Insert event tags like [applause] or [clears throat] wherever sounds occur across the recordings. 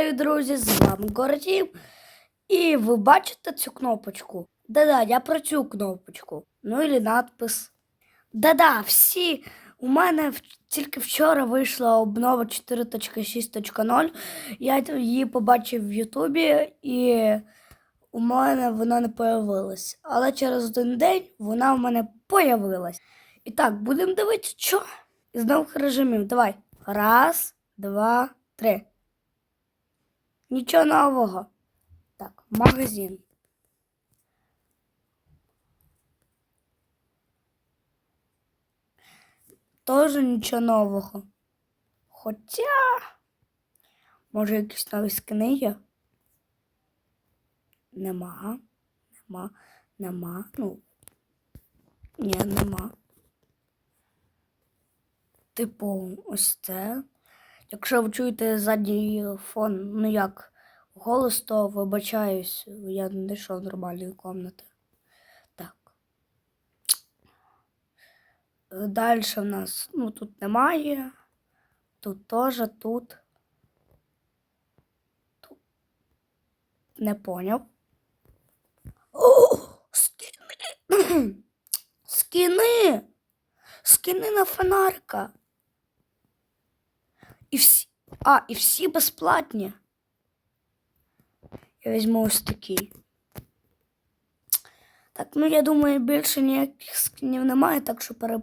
Привіт, друзі! З вами Гордім. І ви бачите цю кнопочку? Да-да, я про цю кнопочку. Ну і надпис. Да-да, всі. У мене тільки вчора вийшла обнова 4.6.0. Я її побачив в Ютубі і у мене вона не появилась. Але через один день вона в мене появилась. І так, будемо дивитися, що. Із нових режимів. Давай. Раз, два, три. Нічого нового. Так, магазин. Тоже нічого нового. Хоча, може, якісь нові скини? Нема. Нема. Нема. Ну. Ні, нема. Типу, ось це. Якщо ви чуєте задній фон, ну як голос, то вибачаюсь, я не знайшов нормальної комнати. Так. Далі в нас, ну тут немає. Тут теж, тут. Тут. Не поняв. О, скини! [clears throat] Скини! Скини на фонарика. А, і всі безплатні. Я візьму ось такий. Так, ну я думаю, більше ніяких скинів немає, так що пере...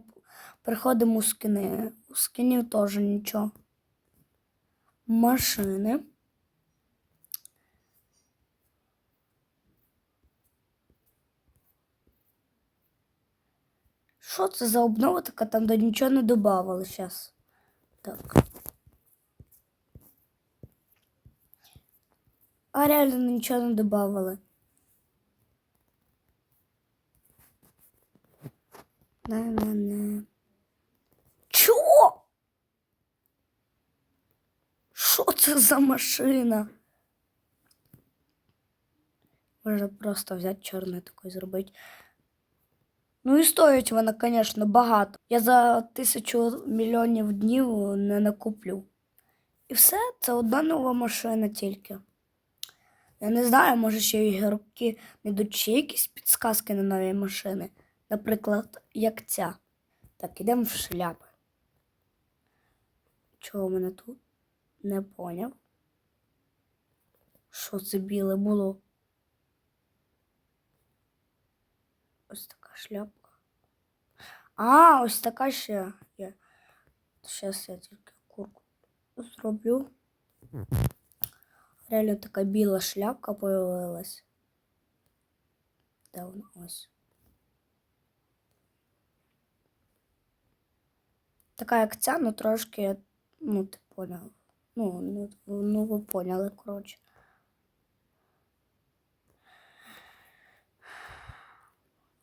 переходимо у скини. У скинів теж нічого. Машини. Що це за обнова така там, де нічого не додавали зараз? Так. А реально нічого не додавали. Не-не-не. Чого? Що це за машина? Можна просто взяти чорний такий зробити. Ну і стоїть вона, звісно, багато. Я за тисячу мільйонів днів не накуплю. І все, це одна нова машина тільки. Я не знаю, може ще ігроки знайдуть ще якісь підсказки на нові машини. Наприклад, як ця. Так, ідемо в шляпи. Чого в мене тут? Не поняв. Що це біле було? Ось така шляпка. А, ось така ще є. Зараз я тільки курку зроблю. Реально така біла шляпка появилась. Де вона ось. Така як ця, ну трошки, ну, ти поняв. Ну, ну, ну ви поняли, коротше.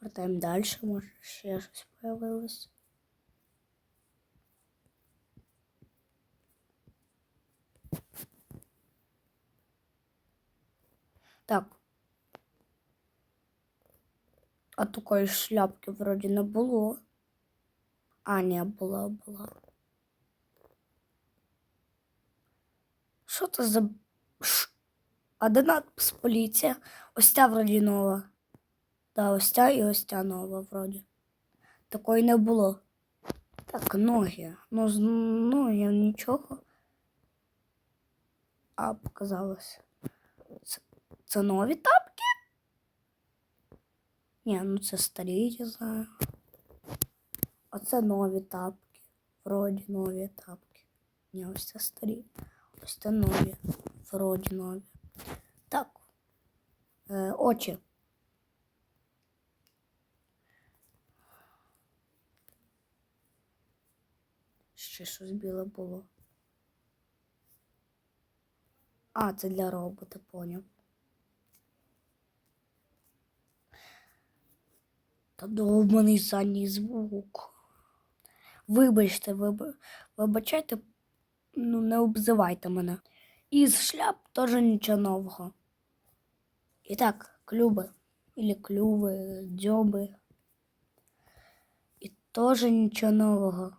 Вертаємо далі, може ще щось появилось. Так. А такої шляпки вроді не було. А, ні, була, була. Що це за. Ш... А де надпис поліція? Ось ця вроді нова. Да, ось ця і ось ця нова вроді. Такої не було. Так, ноги. Ну, з ноги нічого. А, показалось. Це, нові тапки? Ні, ну це старі, я знаю. А це нові тапки. Вроді нові тапки. Ні, ось це старі. Ось це нові. Вроді нові. Так. Е, очі. Ще щось біле було. А, це для робота, поняв. Та довбаний задній звук. Вибачте, виб... вибачайте, ну не обзивайте мене. Із шляп теж нічого нового. І так, клюби. Или клюви, дзьоби. І теж нічого нового.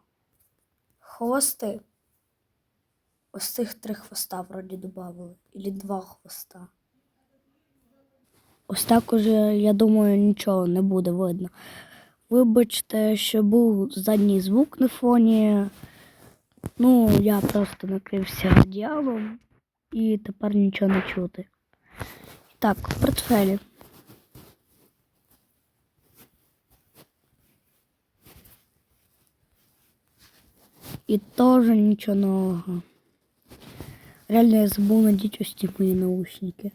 Хвости. ось цих три хвоста вроді додали. Ілі два хвоста. Ось так уже, я думаю, нічого не буде видно. Вибачте, що був задній звук на фоні. Ну, я просто накрився одіялом і тепер нічого не чути. Так, в портфелі. І теж нічого нового. Реально я забув надіть ось ті мої наушники.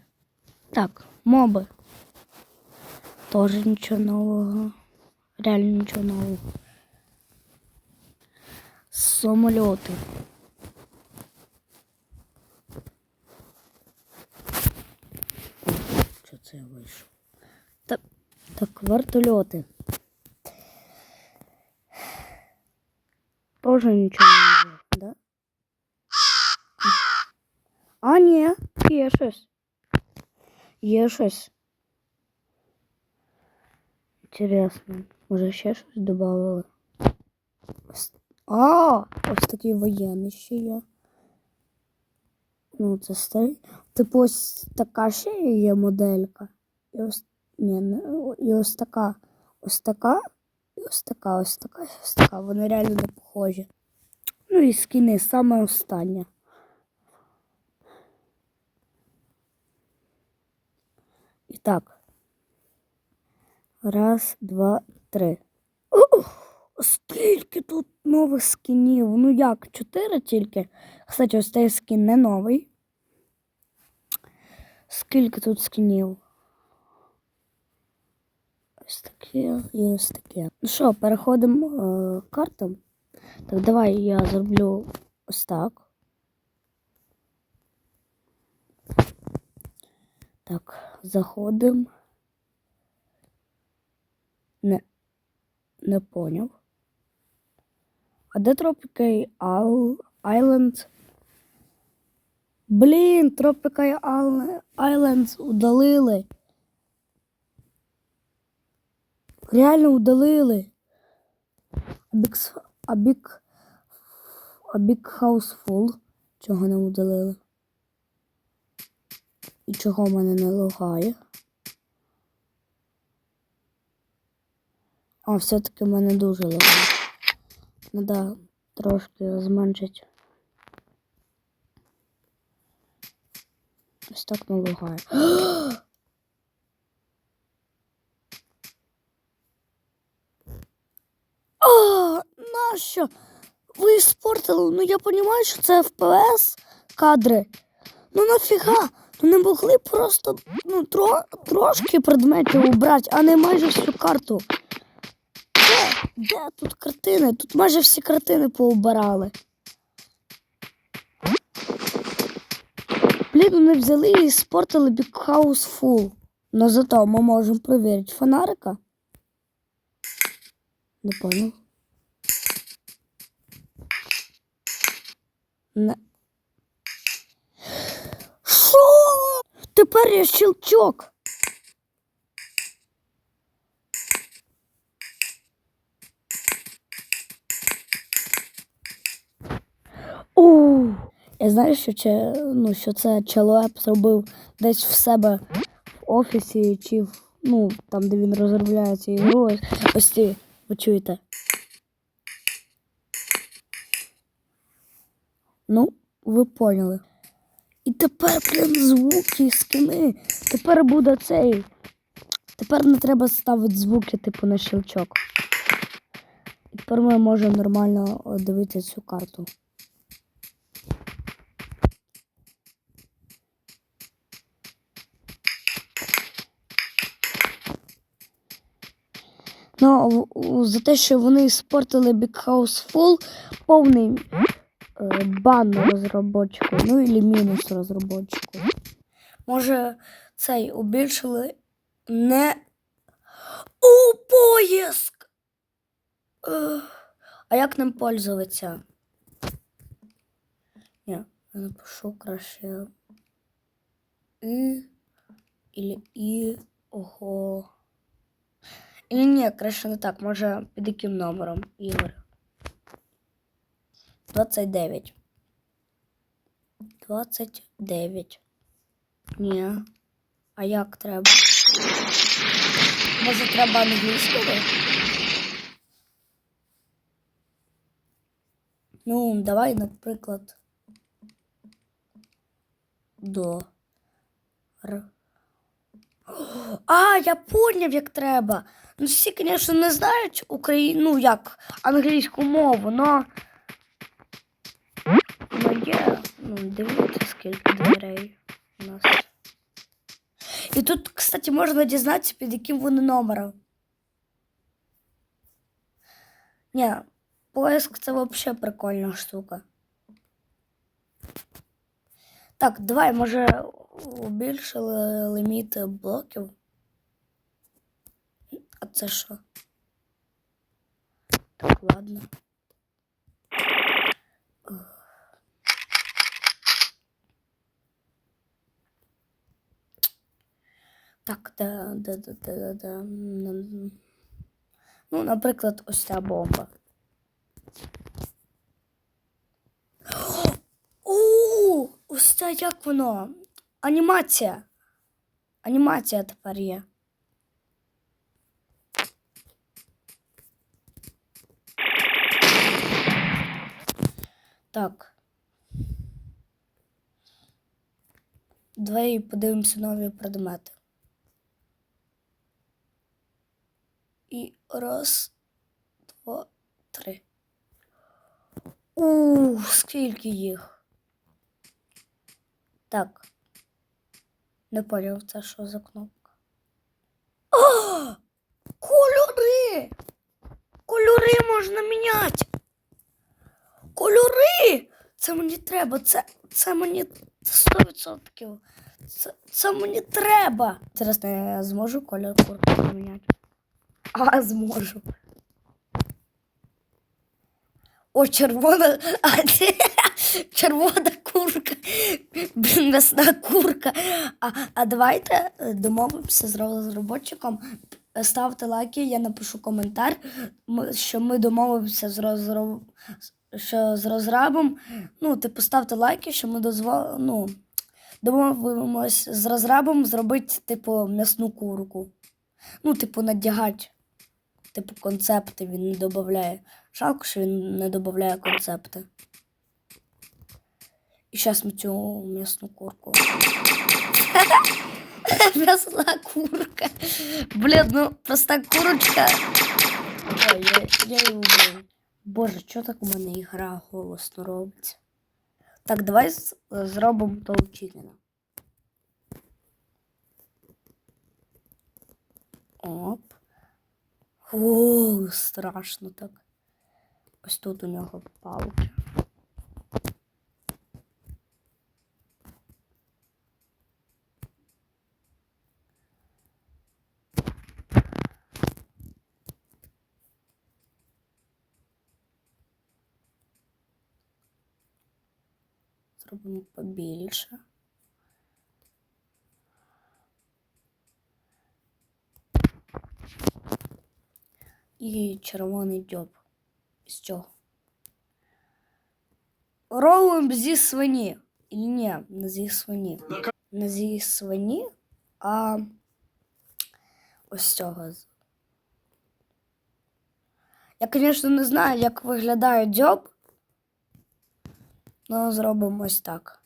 Так, моби. Теж нічого нового. Реально нічого нового. Самольоти. Що це я вийшов? Так, так, вертольоти. Тоже нічого нового, да? А, щось. Є щось. Інтересно. Може ще щось додавали? Ось- А, ось такий воєнний ще є. Ну, це старий. Типу ось така ще є моделька. І ось, ні, не, о, і ось така. Ось така. І ось така, ось така, і ось така. Вони реально не похожі. Ну і скіни, саме останнє. І так. Раз, два, три. Скільки тут нових скінів? Ну як, чотири тільки. Кстати, ось цей скін не новий. Скільки тут скінів? Ось таке і ось таке. Ну що, переходимо е, картам. Так, давай я зроблю ось так. Так, заходимо. Не, не поняв. А де Isle- Island? Блін, Isle- Islands удалили. Реально удалили. А Big, S- а Big, а Big Чого не удалили? І чого мене не лагає? А, все-таки в мене дуже лагає. Ну да, трошки зменшить. Ось так не лагає. [gasps] А, нащо? Ви іспортили? Ну я розумію, що це FPS кадри. Ну нафіга? Ну не могли просто ну, тро, трошки предметів убрати, а не майже всю карту. Де? Де тут картини? Тут майже всі картини поубирали. Блін, вони взяли і спортили House Full. Но зато ми можемо перевірити фонарика. Не понял. Не. Що? Тепер я щелчок. У, я знаю, що, це, ну, що це чоловік зробив десь в себе в офісі чи в, ну, там, де він розробляє ці ігру. Ось, ось ці, ви чуєте. Ну, ви поняли. І тепер, блін, звуки, скини. Тепер буде цей. Тепер не треба ставити звуки, типу, на щелчок. І тепер ми можемо нормально о, дивитися цю карту. За те, що вони спортили Big House Full, повний е, бан розробочику, ну і мінус розробочику. Може, цей убільшили не у поїзд. Е, А як ним пользуватися? Ні, я напишу краще. І. Или і. Ого. Ні, ні, краще не так. Може під яким номером Ігор? 29. 29. Ні. А як треба? Може, треба англійською? Ну, давай, наприклад. До. Р. А, я поняв, як треба. Ну, всі, звісно, не знають Україну, ну, як англійську мову, но. Ну, є. Ну, дивіться, скільки дверей у нас. І тут, кстати, можна дізнатися, під яким вони номером. Ні, поиск це взагалі прикольна штука. Так, давай, може, убільшили ліміт блоків. А це що? Так, ладно. Так, да, да, да, да, да, да. Ну, наприклад, ось ця бомба. О, ось це як воно? Анімація. Анімація тепер є. Так. Давай подивимося нові предмети. І раз, два, три. У, скільки їх. Так. Не поняв, це що за кнопка. А! Кольори! Кольори можна міняти. Кольори! Це мені треба, це, це мені 100%. Це, це мені треба. Зараз я зможу кольор куртки поміняти. А, зможу. О, червона. [laughs] А, червона курка. М'ясна курка. А, а давайте е, домовимося з розробником. Ставте лайки, я напишу коментар, що ми домовимося з розроб... що з розрабом. Ну, типу, ставте лайки, що ми дозвол... ну, домовимось з розрабом зробити, типу, м'ясну курку. Ну, типу, надягати. Типу, концепти він не додає. Жалко, що він не додає концепти. І зараз ми цю м'ясну курку. М'ясна курка. Блін, ну проста курочка. Ой, я, я її убив. Боже, що так у мене ігра голосно робиться? Так, давай з- зробимо того вчителя. Оп. О, страшно так. Ось тут у нього палки. Зробимо побільше. І червоний дьоб. З цього. Ролим зі свині. І ні, не зі свині. Не зі свині, а ось цього. Я, звісно, не знаю, як виглядає дьоб. Ну, зробимо ось так.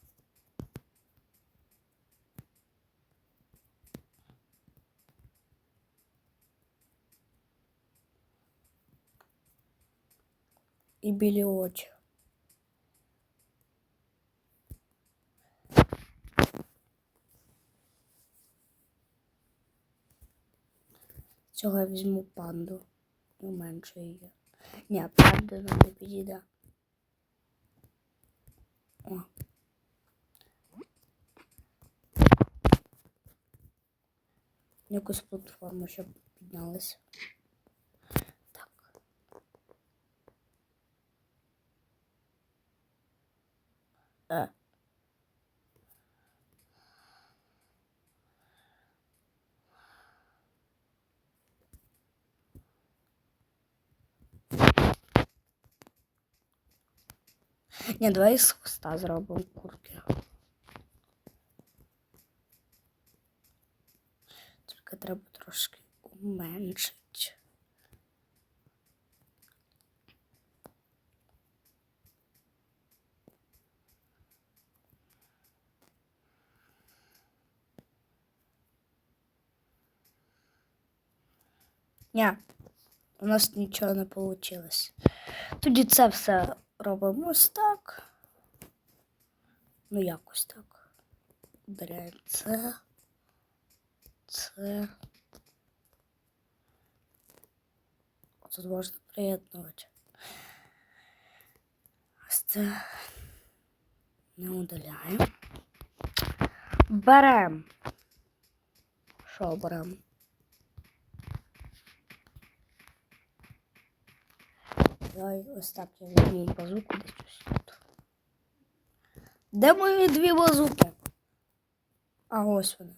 І білі очі. Цього я візьму панду. Уменшу її. Ні, панда нам не підійде. О. Якусь платформу, щоб піднялась. Так. Е. Ні, давай з хвоста зробимо куртки. Тільки треба трошки уменшити. Ні, у нас нічого не вийшло. Тоді це все робимо ось так. Ну, якось так. Ударяємо це. Це. Тут можна приєднувати. Ось це. Не удаляємо. Беремо. Що беремо? Давай ось так я дві базуки десь тут. Де мої дві базуки? А ось вони.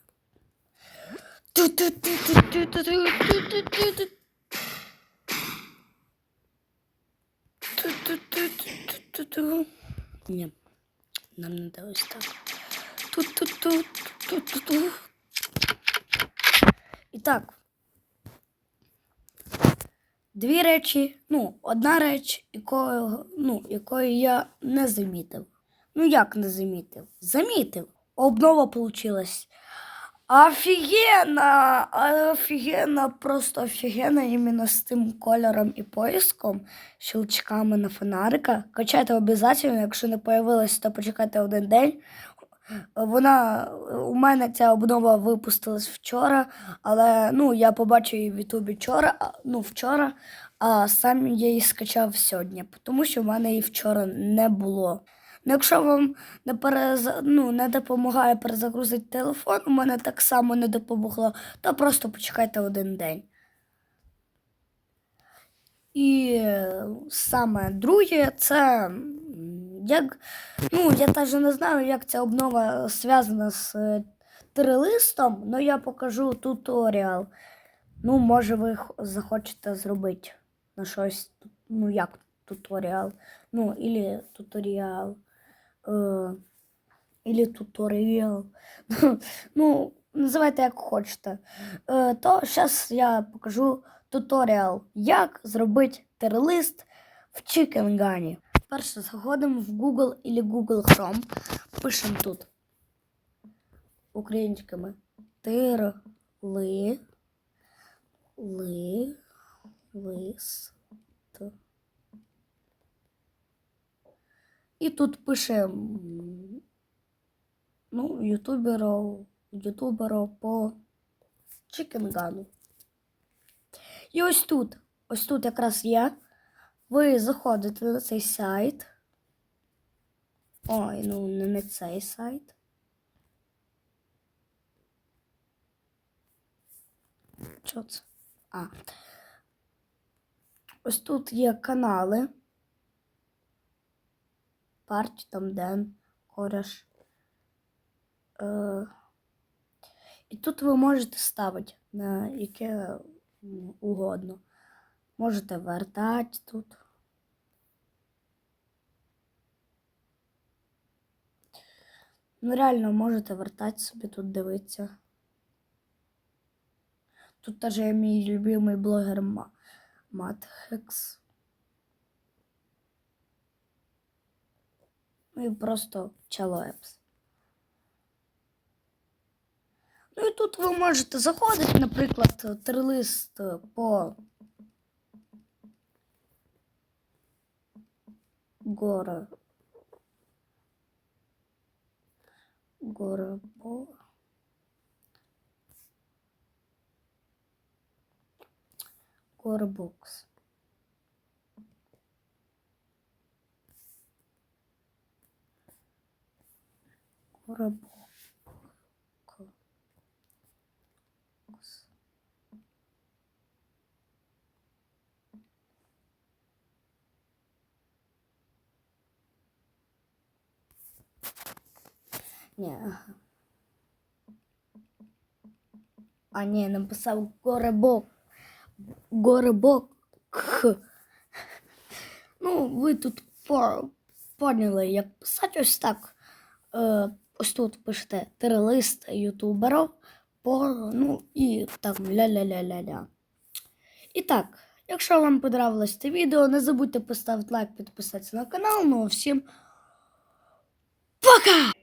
Ні, нам не ось так. Ту-ту-ту-ту-ту-ту. І так, Дві речі, ну, одна реч, якої, ну, якої я не замітив. Ну, як не замітив? Замітив. Обнова получилась. Офігенно! Офігенно, просто офігенно іменно з тим кольором і поиском, щелчками на фонарика. Качайте обов'язково, якщо не появилось, то почекайте один день. Вона у мене ця обнова випустилась вчора, але ну, я побачив її в Ютубі вчора, ну, вчора, а сам я її скачав сьогодні, тому що в мене її вчора не було. Ну, якщо вам не, перез... ну, не допомагає перезагрузити телефон, у мене так само не допомогло, то просто почекайте один день. І е, саме друге, це як. Ну, я теж не знаю, як ця обнова зв'язана з е, трилистом, але я покажу туторіал. Ну, може, ви захочете зробити на щось, ну, як туторіал. Ну, ілі туторіал. Е, туторіал. [laughs] ну, називайте як хочете. Е, то зараз я покажу туторіал, як зробити терлист в Gun. Перше заходимо в Google или Google Chrome. Пишемо тут українськими тир ли ли лист. І тут пишемо ну, ютуберов, ютуберов по чикенгану. І ось тут, ось тут якраз є. Ви заходите на цей сайт. Ой, ну не на цей сайт. Що це? А. Ось тут є канали. Парч, там Ден, Кореш. Е, і тут ви можете ставити на яке угодно. Можете вертати тут. Ну, реально можете вертати собі тут дивитися. Тут теж є мій любимий блогер Ма- Матхекс. Ну і просто Чалоепс. Ну і тут ви можете заходити, наприклад, трилист по Гора. Гора Бо. Гора Бокс. Гора Бокс. Ні. А ні, написав горебок. Горебок. Ну, ви тут поняли, як писати ось так. Е, ось тут пишете тирилист ютуберів по, ну і там ля-ля-ля-ля-ля. І так, якщо вам понравилось це відео, не забудьте поставити лайк, підписатися на канал. Ну а всім пока!